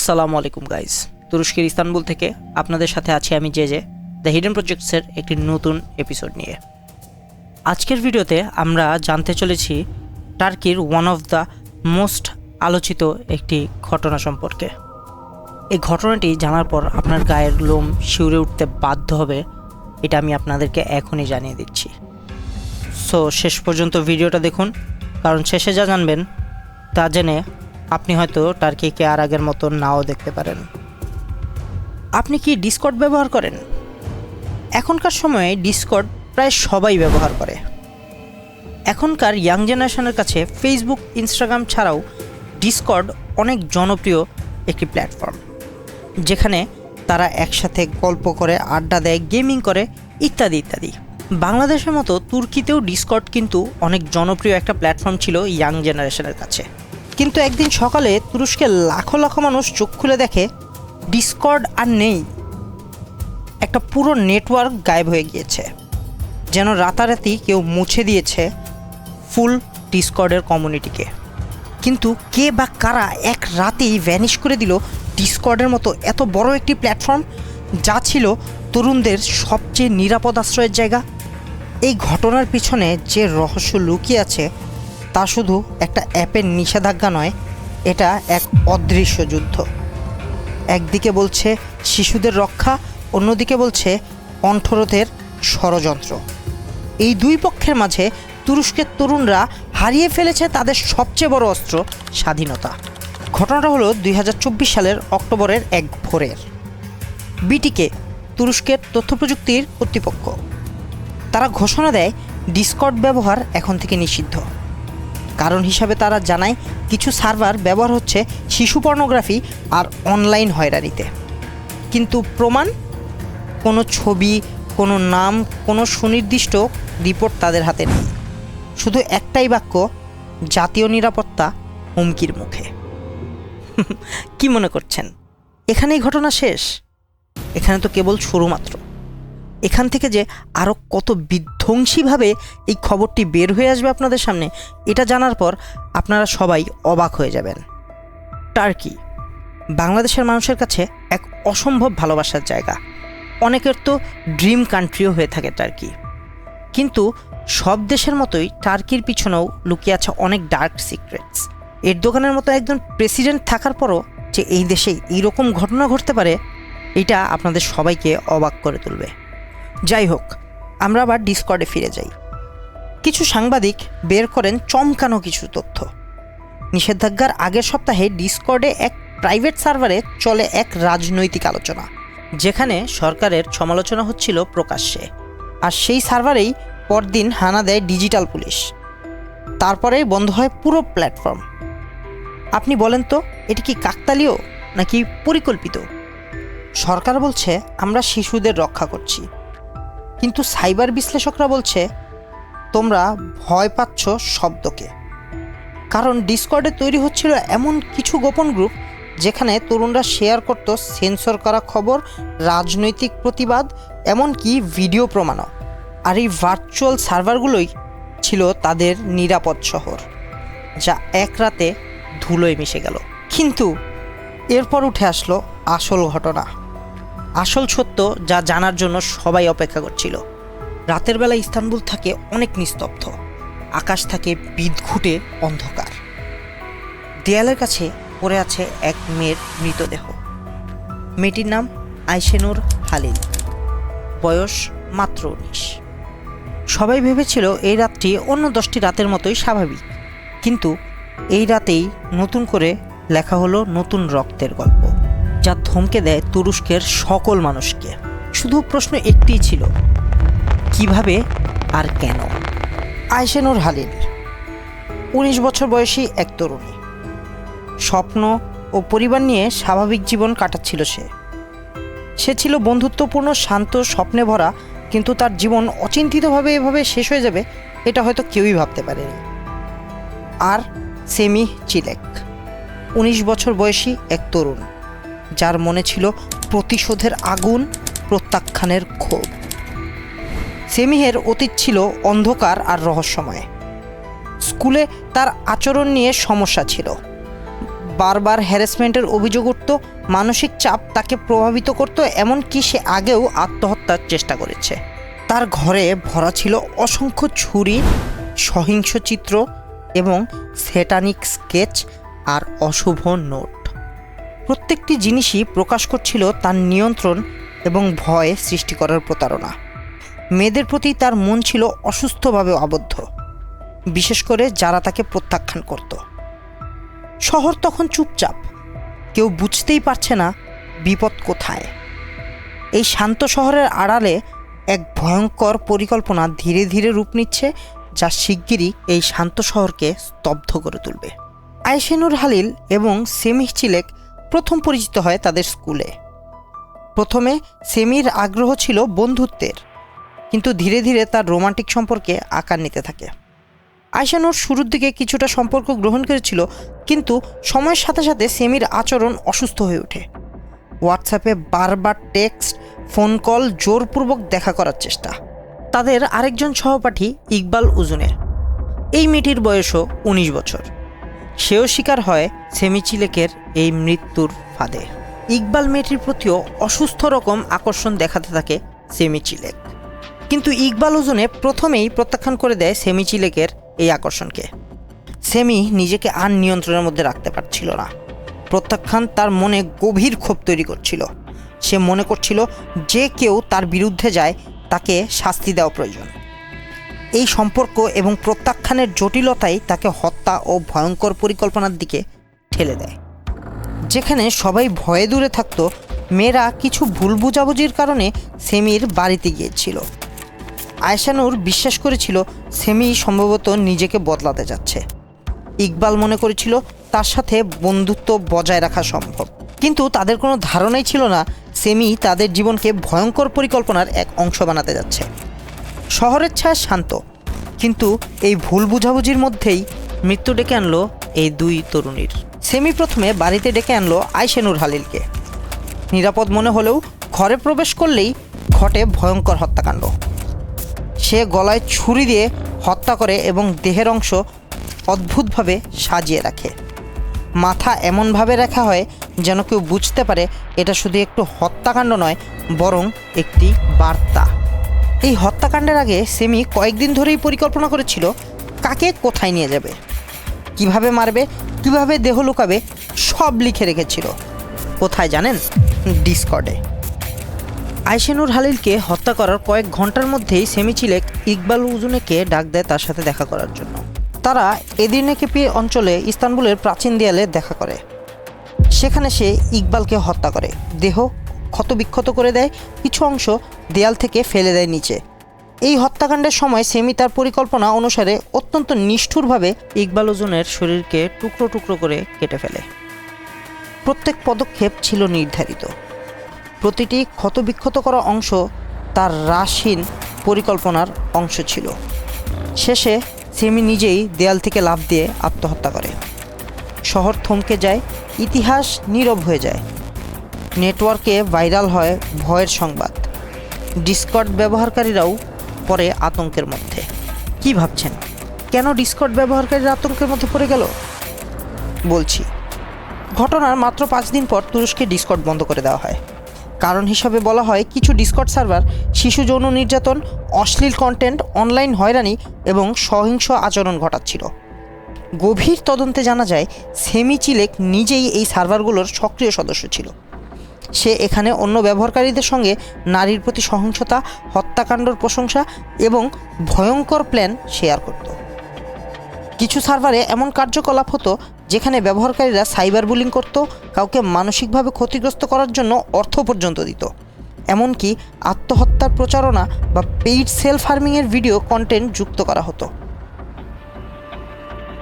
আসসালামু আলাইকুম গাইজ তুরস্কের ইস্তানবুল থেকে আপনাদের সাথে আছি আমি জে জে দ্য হিডেন প্রজেক্টসের একটি নতুন এপিসোড নিয়ে। আজকের ভিডিওতে আমরা জানতে চলেছি টার্কির ওয়ান অফ দ্য মোস্ট আলোচিত একটি ঘটনা সম্পর্কে। এই ঘটনাটি জানার পর আপনার গায়ের লোম শিউরে উঠতে বাধ্য হবে, এটা আমি আপনাদেরকে এখনই জানিয়ে দিচ্ছি। সো শেষ পর্যন্ত ভিডিওটা দেখুন, কারণ শেষে যা জানবেন, তা জেনে আপনি হয়তো টার্কিকে আর আগের মতো নাও দেখতে পারেন। আপনি কি ডিসকর্ড ব্যবহার করেন? এখনকার সময়ে ডিসকর্ড প্রায় সবাই ব্যবহার করে। এখনকার ইয়াং জেনারেশনের কাছে ফেসবুক, ইনস্টাগ্রাম ছাড়াও ডিসকর্ড অনেক জনপ্রিয় একটি প্ল্যাটফর্ম, যেখানে তারা একসাথে গল্প করে, আড্ডা দেয়, গেমিং করে, ইত্যাদি ইত্যাদি। বাংলাদেশের মতো তুর্কিতেও ডিসকর্ড কিন্তু অনেক জনপ্রিয় একটা প্ল্যাটফর্ম ছিল ইয়াং জেনারেশনের কাছে। কিন্তু একদিন সকালে তুরস্কের লাখো লাখো মানুষ চোখ খুলে দেখে ডিসকর্ড আর নেই। একটা পুরো নেটওয়ার্ক গায়েব হয়ে গিয়েছে, যেন রাতারাতি কেউ মুছে দিয়েছে ফুল ডিসকর্ডের কমিউনিটিকে। কিন্তু কে বা কারা এক রাতেই ভ্যানিশ করে দিল ডিসকর্ডের মতো এত বড় একটি প্ল্যাটফর্ম যা ছিল তরুণদের সবচেয়ে নিরাপদ আশ্রয়ের জায়গা? এই ঘটনার পিছনে যে রহস্য লুকিয়ে আছে তা শুধু একটা অ্যাপের নিষেধাজ্ঞা নয়, এটা এক অদৃশ্য যুদ্ধ। একদিকে বলছে শিশুদের রক্ষা, অন্যদিকে বলছে কণ্ঠরোধের ষড়যন্ত্র। এই দুই পক্ষের মাঝে তুরস্কের তরুণরা হারিয়ে ফেলেছে তাদের সবচেয়ে বড় অস্ত্র, স্বাধীনতা। ঘটনাটা হলো দুই হাজার চব্বিশ সালের অক্টোবরের এক ভোরের। বিটিকে তুরস্কের তথ্য প্রযুক্তির কর্তৃপক্ষ। তারা ঘোষণা দেয়, ডিসকর্ড ব্যবহার এখন থেকে নিষিদ্ধ। কারণ হিসাবে তারা জানায় কিছু সার্ভার ব্যবহার হচ্ছে শিশু পর্নোগ্রাফি আর অনলাইন হয়রানিতে। কিন্তু প্রমাণ? কোনো ছবি, কোনো নাম, কোনো সুনির্দিষ্ট রিপোর্ট তাদের হাতে নেই। শুধু একটাই বাক্য, জাতীয় নিরাপত্তা হুমকির মুখে। কি মনে করছেন? এখানেই ঘটনা শেষ? এখানে তো কেবল শুরু মাত্র এখান থেকে যে আরও কত বিধ্বংসীভাবে এই খবরটি বের হয়ে আসবে আপনাদের সামনে, এটা জানার পর আপনারা সবাই অবাক হয়ে যাবেন। টার্কি, বাংলাদেশের মানুষের কাছে এক অসম্ভব ভালোবাসার জায়গা। অনেকের তো ড্রিম কান্ট্রিও হয়ে থাকে টার্কি। কিন্তু সব দেশের মতোই টার্কির পিছনেও লুকিয়ে আছে অনেক ডার্ক সিক্রেটস। এর দোকানের মতো একজন প্রেসিডেন্ট থাকার পরও যে এই দেশে এইরকম ঘটনা ঘটতে পারে, এটা আপনাদের সবাইকে অবাক করে তুলবে। যাই হোক, আমরা আবার ডিসকর্ডে ফিরে যাই। কিছু সাংবাদিক বের করেন চমকানো কিছু তথ্য। নিষেধাজ্ঞার আগের সপ্তাহে ডিসকর্ডে এক প্রাইভেট সার্ভারে চলে এক রাজনৈতিক আলোচনা, যেখানে সরকারের সমালোচনা হচ্ছিল প্রকাশ্যে। আর সেই সার্ভারেই পরদিন হানা দেয় ডিজিটাল পুলিশ। তারপরেই বন্ধ হয় পুরো প্ল্যাটফর্ম আপনি বলেন তো, এটি কি কাকতালীয় নাকি পরিকল্পিত? সরকার বলছে, আমরা শিশুদের রক্ষা করছি। কিন্তু সাইবার বিশ্লেষকরা বলছে, তোমরা ভয় পাচ্ছ শব্দকে। কারণ ডিসকর্ডে তৈরি হচ্ছিল এমন কিছু গোপন গ্রুপ যেখানে তরুণরা শেয়ার করত সেন্সর করা খবর, রাজনৈতিক প্রতিবাদ, এমনকি ভিডিও প্রমাণও। আর এই ভার্চুয়াল সার্ভারগুলোই ছিল তাদের নিরাপদ শহর, যা এক রাতে ধুলোয় মিশে গেল। কিন্তু এরপর উঠে আসলো আসল ঘটনা। আসল সত্য যা জানার জন্য সবাই অপেক্ষা করছিল। রাতের বেলা ইস্তানবুল থাকে অনেক নিস্তব্ধ। আকাশ থাকে বিদঘুটে অন্ধকার। দেয়ালের কাছে পড়ে আছে এক মেয়ের মৃতদেহ। মেয়েটির নাম আইসেনুর হালিল। বয়স মাত্র উনিশ। সবাই ভেবেছিল এই রাতটি অন্য দশটি রাতের মতোই স্বাভাবিক। কিন্তু এই রাতেই নতুন করে লেখা হলো নতুন রক্তের গল্প। যা থমকে দেয় তুরস্কের সকল মানুষকে। শুধু প্রশ্ন একটিই ছিল, কীভাবে আর কেন? আইসেনুর হালিল উনিশ বছর বয়সী এক তরুণী। স্বপ্ন ও পরিবার নিয়ে স্বাভাবিক জীবন কাটাচ্ছিল সে। সে ছিল বন্ধুত্বপূর্ণ, শান্ত, স্বপ্নে ভরা, কিন্তু তার জীবন অচিন্তিতভাবে এভাবে শেষ হয়ে যাবে এটা হয়তো কেউই ভাবতে পারেনি। আর সেমি চিলেক, উনিশ বছর বয়সী এক তরুণ। যার মনে ছিল প্রতিশোধের আগুন, প্রত্যাখ্যানের ক্ষোভ। সেমিহের অতীত ছিল অন্ধকার আর রহস্যময়। স্কুলে তার আচরণ নিয়ে সমস্যা ছিল। বারবার হ্যারাসমেন্টের অভিযোগ উঠত, মানসিক চাপ তাকে প্রভাবিত করত, এমনকি সে আগেও আত্মহত্যার চেষ্টা করেছে। তার ঘরে ভরা ছিল অসংখ্য ছুরি, সহিংস চিত্র এবং সেটানিক স্কেচ আর অশুভ নোট। প্রত্যেকটি জিনিসই প্রকাশ করছিল তার নিয়ন্ত্রণ এবং ভয় সৃষ্টি করার প্রতারণা। মেয়েদের প্রতি তার মন ছিল অসুস্থভাবে আবদ্ধ, বিশেষ করে যারা তাকে প্রত্যাখ্যান করত। শহর তখন চুপচাপ, কেউ বুঝতেই পারছে না বিপদ কোথায়। এই শান্ত শহরের আড়ালে এক ভয়ঙ্কর পরিকল্পনা ধীরে ধীরে রূপ নিচ্ছে, যা শিগগিরই এই শান্ত শহরকে স্তব্ধ করে তুলবে। আইসেনুর হালিল এবং সেমিহ চিলেক প্রথম পরিচিত হয় তাদের স্কুলে। প্রথমে সেমির আগ্রহ ছিল বন্ধুত্বের, কিন্তু ধীরে ধীরে তার রোমান্টিক সম্পর্কে আকার নিতে থাকে। আয়শানুর শুরুর দিকে কিছুটা সম্পর্ক গ্রহণ করেছিল, কিন্তু সময়ের সাথে সাথে সেমির আচরণ অসুস্থ হয়ে ওঠে। হোয়াটসঅ্যাপে বারবার টেক্সট, ফোন কল জোরপূর্বক দেখা করার চেষ্টা। তাদের আরেকজন সহপাঠী ইকবাল উজুনে এই মেয়েটির বয়সও উনিশ বছর। সেও শিকার হয় সেমি চিলেকের এই মৃত্যুর ফাঁদে। ইকবাল মেয়েটির প্রতিও অসুস্থ রকম আকর্ষণ দেখাতে থাকে সেমি চিলেক কিন্তু ইকবাল ওজনে প্রথমেই প্রত্যাখ্যান করে দেয় সেমি চিলেকের এই আকর্ষণকে। সেমি নিজেকে আর নিয়ন্ত্রণের মধ্যে রাখতে পারছিল না। প্রত্যাখ্যান তার মনে গভীর ক্ষোভ তৈরি করছিল। সে মনে করছিল যে কেউ তার বিরুদ্ধে যায়, তাকে শাস্তি দেওয়া প্রয়োজন। এই সম্পর্ক এবং প্রত্যাখ্যানের জটিলতাই তাকে হত্যা ও ভয়ঙ্কর পরিকল্পনার দিকে ঠেলে দেয়। যেখানে সবাই ভয়ে দূরে থাকত, মেয়েরা কিছু ভুল বুঝাবুঝির কারণে সেমির বাড়িতে গিয়েছিল। আয়শানুর বিশ্বাস করেছিল, সেমি সম্ভবত নিজেকে বদলাতে যাচ্ছে। ইকবাল মনে করেছিল, তার সাথে বন্ধুত্ব বজায় রাখা সম্ভব। কিন্তু তাদের কোনো ধারণাই ছিল না, সেমি তাদের জীবনকে ভয়ঙ্কর পরিকল্পনার এক অংশ বানাতে যাচ্ছে। শহরের ছায়া শান্ত। কিন্তু এই ভুল বুঝাবুঝির মধ্যেই মৃত্যু ডেকে আনলো এই দুই তরুণীর। সেমি প্রথমে বাড়িতে ডেকে আনলো আইসেনুর হালিলকে। নিরাপদ মনে হলেও ঘরে প্রবেশ করলেই ঘটে ভয়ঙ্কর হত্যাকাণ্ড। সে গলায় ছুরি দিয়ে হত্যা করে এবং দেহের অংশ অদ্ভুতভাবে সাজিয়ে রাখে। মাথা এমনভাবে রাখা হয় যেন কেউ বুঝতে পারে এটা শুধু একটু হত্যাকাণ্ড নয়, বরং একটি বার্তা। এই হত্যাকাণ্ডের আগে সেমি কয়েকদিন ধরেই পরিকল্পনা করেছিল, কাকে কোথায় নিয়ে যাবে? কীভাবে মারবে, কীভাবে দেহ লুকাবে, সব লিখে রেখেছিল। কোথায় জানেন? ডিসকর্ডে। আইসেনুর হালিলকে হত্যা করার কয়েক ঘণ্টার মধ্যেই সেমিচিলেক ইকবাল উজুনেকে ডাক দেয় তার সাথে দেখা করার জন্য। তারা এদিনেকেপি অঞ্চলে ইস্তানবুলের প্রাচীন দেয়ালে দেখা করে। সেখানে সে ইকবালকে হত্যা করে। দেহ ক্ষতবিক্ষত করে দেয়, কিছু অংশ দেয়াল থেকে ফেলে দেয় নিচে। এই হত্যাকাণ্ডের সময় সেমি তার পরিকল্পনা অনুসারে অত্যন্ত নিষ্ঠুরভাবে ইকবাল ওজনের শরীরকে টুকরো টুকরো করে কেটে ফেলে। প্রত্যেক পদক্ষেপ ছিল নির্ধারিত। প্রতিটি ক্ষতবিক্ষত করা অংশ তার রাসহীন পরিকল্পনার অংশ ছিল। শেষে সেমি নিজেই দেয়াল থেকে লাফ দিয়ে আত্মহত্যা করে। শহর থমকে যায়, ইতিহাস নীরব হয়ে যায়। নেটওয়ার্কে ভাইরাল হয় ভয়ের সংবাদ। ডিসকর্ড ব্যবহারকারীরাও পরে আতঙ্কের মধ্যে। কি ভাবছেন? কেন ডিসকর্ড ব্যবহারকারীরা আতঙ্কের মধ্যে পড়ে গেল? বলছি, ঘটনার মাত্র পাঁচ দিন পর তুরস্কে ডিসকর্ড বন্ধ করে দেওয়া হয়। কারণ হিসাবে বলা হয়, কিছু ডিসকর্ড সার্ভার, শিশু যৌন নির্যাতন, অশ্লীল কন্টেন্ট অনলাইন হয়রানি এবং সহিংস আচরণ ঘটাচ্ছিল। গভীর তদন্তে জানা যায় সেমি চিলেক নিজেই এই সার্ভারগুলোর সক্রিয় সদস্য ছিল। সে এখানে অন্য ব্যবহারকারীদের সঙ্গে নারীর প্রতি সহিংসতা, হত্যাকাণ্ডর প্রশংসা এবং ভয়ঙ্কর প্ল্যান শেয়ার করত। কিছু সার্ভারে এমন কার্যকলাপ হতো যেখানে ব্যবহারকারীরা সাইবার বুলিং করত, কাউকে মানসিকভাবে ক্ষতিগ্রস্ত করার জন্য অর্থ পর্যন্ত দিত। এমনকি আত্মহত্যার প্রচারণা বা পেইড সেলফ ফার্মিংয়ের ভিডিও কন্টেন্ট যুক্ত করা হতো।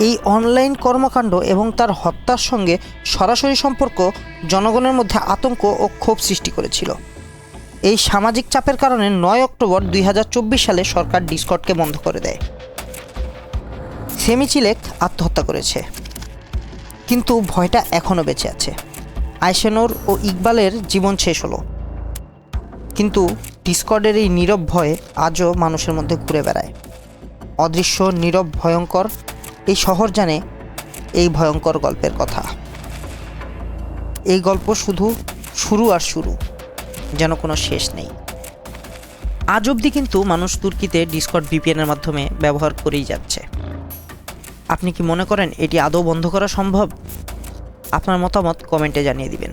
এই অনলাইন কর্মকাণ্ড এবং তার হত্যার সঙ্গে সরাসরি সম্পর্ক জনগণের মধ্যে আতঙ্ক ও ক্ষোভ সৃষ্টি করেছিল। এই সামাজিক চাপের কারণে নয় অক্টোবর দুই হাজার চব্বিশ সালে সরকার ডিসকটকে বন্ধ করে দেয়। সেমিচিলেক আত্মহত্যা করেছে। কিন্তু ভয়টা এখনও বেঁচে আছে। আইসেনোর ও ইকবালের জীবন শেষ হলো। কিন্তু ডিসকর্ডের এই নীরব ভয় আজও মানুষের মধ্যে ঘুরে বেড়ায়। অদৃশ্য, নীরব, ভয়ঙ্কর এই শহর জানে এই ভয়ঙ্কর গল্পের কথা। এই গল্প শুধু শুরু আর শুরু, যেন কোনো শেষ নেই। আজ অবধি কিন্তু মানুষ তুর্কিতে ডিসকট ভিপিএনের মাধ্যমে ব্যবহার করেই যাচ্ছে। আপনি কি মনে করেন এটি আদৌ বন্ধ করা সম্ভব? আপনার মতামত কমেন্টে জানিয়ে দিবেন।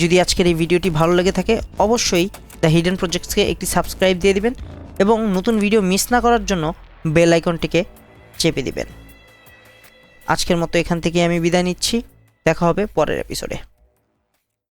যদি আজকের এই ভিডিওটি ভালো লেগে থাকে, অবশ্যই দ্য হিডেন প্রজেক্টসকে একটি সাবস্ক্রাইব দিয়ে দিবেন এবং নতুন ভিডিও মিস না করার জন্য বেল আইকনটিকে চেপে দিবেন। আজকের মতো এখান থেকে আমি বিদায় নিচ্ছি। দেখা হবে পরের এপিসোডে